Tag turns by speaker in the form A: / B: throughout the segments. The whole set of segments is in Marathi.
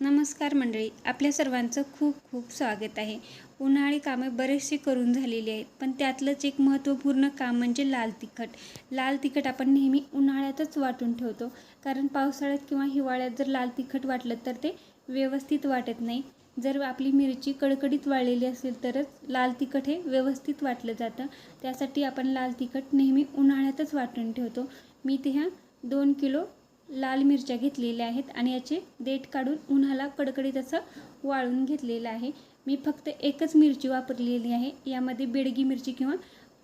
A: नमस्कार मंडळी आपल्या सर्वांचं खूप खूप स्वागत आहे. उन्हाळी कामे बरेचसे करून झालेली आहेत पण त्यातलंच एक महत्त्वपूर्ण काम म्हणजे लाल तिखट. लाल तिखट आपण नेहमी उन्हाळ्यातच वाटून ठेवतो कारण पावसाळ्यात किंवा हिवाळ्यात जर लाल तिखट वाटलं तर ते व्यवस्थित वाटत नाही. जर आपली मिरची कडकडीत वाळलेली असेल तरच लाल तिखट हे व्यवस्थित वाटलं जातं. त्यासाठी आपण लाल तिखट नेहमी उन्हाळ्यातच वाटून ठेवतो. मी ते ह्या दोन किलो लाल मिरच्या घेतलेल्या आहेत आणि याचे देठ काढून उन्हाला कडकडीत असं वाळून घेतलेलं आहे. मी फक्त एकच मिरची वापरलेली आहे. यामध्ये बेडगी मिरची किंवा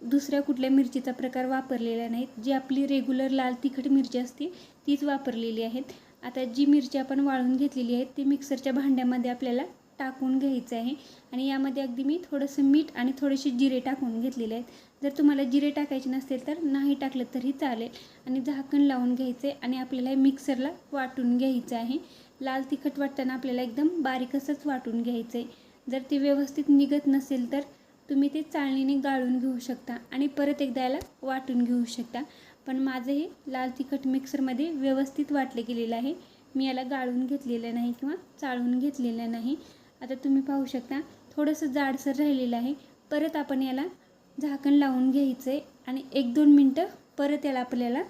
A: दुसऱ्या कुठल्या मिरचीचा प्रकार वापरलेला नाहीत जी आपली रेग्युलर लाल तिखट मिरची असते तीच वापरलेली आहेत. आता जी मिरची आपण वाळून घेतलेली आहे ती मिक्सरच्या भांड्यामध्ये आपल्याला टाकून घ्यायचं आहे. आणि यामध्ये अगदी मी थोडंसं मीठ आणि थोडेसे जिरे टाकून घेतलेले आहेत. जर तुम्हाला जिरे टाकायचे नसेल तर नाही टाकलं तरी चालेल. आणि झाकण लावून घ्यायचे आणि आपल्याला हे मिक्सरला वाटून घ्यायचं आहे. लाल तिखट वाटताना आपल्याला एकदम बारीक असंच वाटून घ्यायचं आहे जर ते व्यवस्थित निघत नसेल तर तुम्ही ते चाळणीने गाळून घेऊ शकता आणि परत एकदा याला वाटून घेऊ शकता. पण माझं हे लाल तिखट मिक्सरमध्ये व्यवस्थित वाटलं गेलेलं आहे. मी याला गाळून घेतलेलं नाही किंवा चाळून घेतलेलं नाही. आता तुम्ही पाहू शकता थोडंसं जाडसर राहिलेलं आहे. परत आपण याला झाकण लावून घ्यायचं आहे आणि एक दोन मिनटं परत याला आपल्याला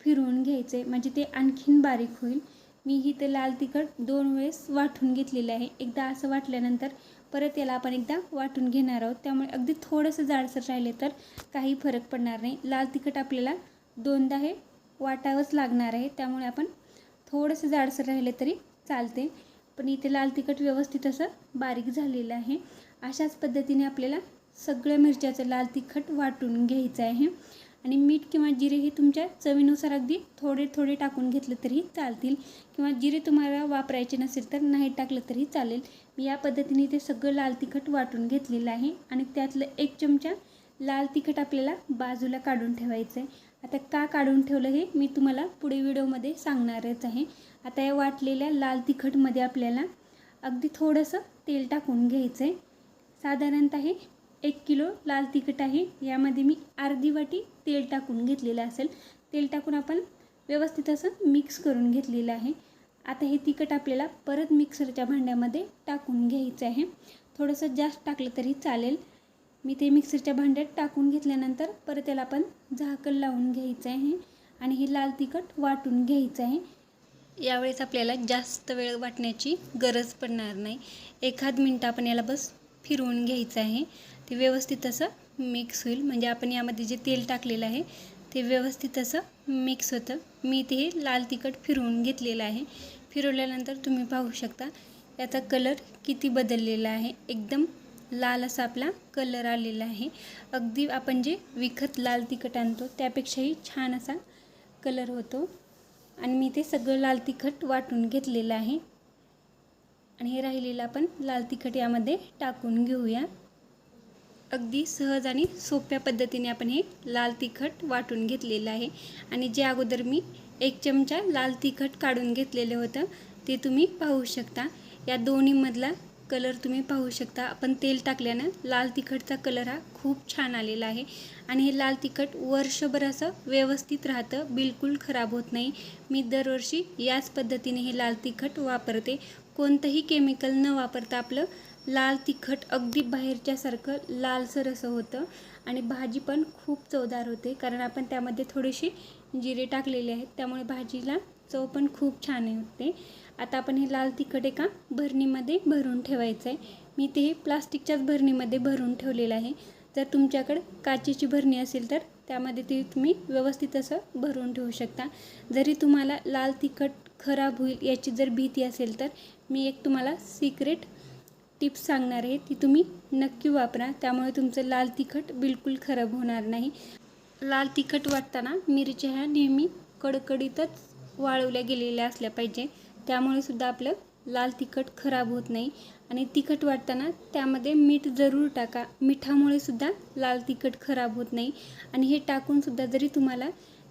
A: फिरवून घ्यायचं. आहे म्हणजे ते आणखीन बारीक होईल. मी ही ते लाल तिखट दोन वेळेस वाटून घेतलेलं आहे. एकदा असं वाटल्यानंतर परत याला आपण एकदा वाटून घेणार आहोत. त्यामुळे अगदी थोडंसं जाडसर राहिले तर काही फरक पडणार नाही. लाल तिखट आपल्याला दोनदा हे वाटावंच लागणार आहे. त्यामुळे आपण थोडंसं जाडसर राहिले तरी चालते. पण इथे लाल तिखट व्यवस्थित असं बारीक झालेलं आहे. अशाच पद्धतीने आपल्याला सगळ्या मिरच्याचं लाल तिखट वाटून घ्यायचं आहे. आणि मीठ किंवा जिरे हे तुमच्या चवीनुसार अगदी थोडे थोडे टाकून घेतलं तरी चालतील. किंवा जिरे तुम्हाला वापरायचे नसेल तर नाही टाकलं तरी चालेल. मी या पद्धतीने ते सगळं लाल तिखट वाटून घेतलेलं आहे. आणि त्यातलं एक चमचा लाल तिखट आपल्याला बाजूला काढून ठेवायचं आहे आता का काढून ठेवलं हे मी तुम्हाला पुढे व्हिडिओमध्ये सांगणारच आहे. आता या वाटलेल्या लाल तिखटमध्ये आपल्याला अगदी थोडंसं तेल टाकून घ्यायचं आहे साधारणतः हे एक किलो लाल तिखट आहे. यामध्ये मी अर्धी वाटी तेल टाकून घेतलेलं असेल. तेल टाकून आपण व्यवस्थित असं मिक्स करून घेतलेलं आहे. आता हे तिखट आपल्याला परत मिक्सरच्या भांड्यामध्ये टाकून घ्यायचं आहे. थोडंसं जास्त टाकलं तरी चालेल. मी ते मिक्सरच्या भांड्यात टाकून घेतल्यानंतर परत त्याला आपण झाकण लावून घ्यायचं आहे आणि हे लाल तिखट वाटून घ्यायचं आहे. यावेळेस आपल्याला जास्त वेळ वाटण्याची गरज पडणार नाही. एखाद मिनटं आपण याला बस फिरवून घ्यायचं आहे. ते व्यवस्थित असं मिक्स होईल. म्हणजे आपण यामध्ये जे तेल टाकलेलं आहे ते व्यवस्थित असं मिक्स होतं. मी ते हे लाल तिखट फिरवून घेतलेलं आहे. फिरवल्यानंतर तुम्ही पाहू शकता याचा कलर किती बदललेला आहे. एकदम लाल असा आपला कलर आलेला आहे. अगदी आपण जे विकत लाल तिखट आणतो त्यापेक्षाही छान असा कलर होतो. आणि मी ते सगळं लाल तिखट वाटून घेतलेलं आहे. आणि हे राहिलेलं आपण लाल तिखट यामध्ये टाकून घेऊया. अगदी सहज आणि सोप्या पद्धतीने आपण हे लाल तिखट वाटून घेतलेलं आहे. आणि जे अगोदर मी एक चमचा लाल तिखट काढून घेतलेलं होतं ते तुम्ही पाहू शकता. या दोन्हीमधला कलर तुम्ही पाहू शकता. आपण तेल टाकल्यानं लाल तिखटचा कलर हा खूप छान आलेला आहे. आणि हे लाल तिखट वर्षभर असं व्यवस्थित राहतं. बिलकुल खराब होत नाही. मी दरवर्षी याच पद्धतीने हे लाल तिखट वापरते. कोणतंही केमिकल न वापरता आपलं लाल तिखट अगदी बाहेरच्यासारखं लालसर असं होतं. आणि भाजी पण खूप चवदार होते. कारण आपण त्यामध्ये थोडेसे जिरे टाकलेले आहेत. त्यामुळे भाजीला चव पण खूप छान होते आता आपण हे लाल तिखट एका भरणीमध्ये भरून ठेवायचं आहे. मी ते प्लास्टिकच्याच भरणीमध्ये भरून ठेवलेलं आहे. जर तुमच्याकडं काचेची भरणी असेल तर त्यामध्ये ते तुम्ही व्यवस्थित असं भरून ठेवू शकता. जरी तुम्हाला लाल तिखट खराब होईल याची जर भीती असेल तर मी एक तुम्हाला सिक्रेट टिप्स सांगणार आहे. ती तुम्ही नक्की वापरा. त्यामुळे तुमचं लाल तिखट बिलकुल खराब होणार नाही. लाल तिखट वाटताना मिरच्या ह्या नेहमी कडकडीतच वाळवल्या गेलेल्या असल्या पाहिजे. त्यामुळे सुद्धा आपलं लाल तिखट खराब होत नाही. आणि तिखट वाटताना त्यामध्ये मीठ जरूर टाका. मिठामुळे सुद्धा लाल तिखट खराब होत नाही. आणि हे टाकूनसुद्धा जरी तुम्हाला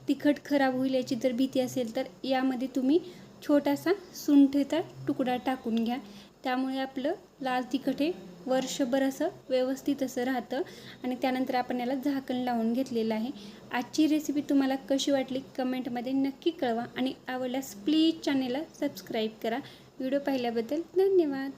A: तिखट खराब होईल याची जर भीती असेल तर यामध्ये तुम्ही छोटासा सुंठेचा तुकडा टाकून घ्या. त्यामुळे आपलं लाल तिखट हे वर्षभर असं व्यवस्थित असं राहतं आणि त्यानंतर आपण याला झाकण लावून घेतलेलं आहे. आजची रेसिपी तुम्हाला कशी वाटली कमेंटमध्ये नक्की कळवा आणि आवडल्यास प्लीज चॅनेलला सबस्क्राईब करा. व्हिडिओ पाहिल्याबद्दल धन्यवाद.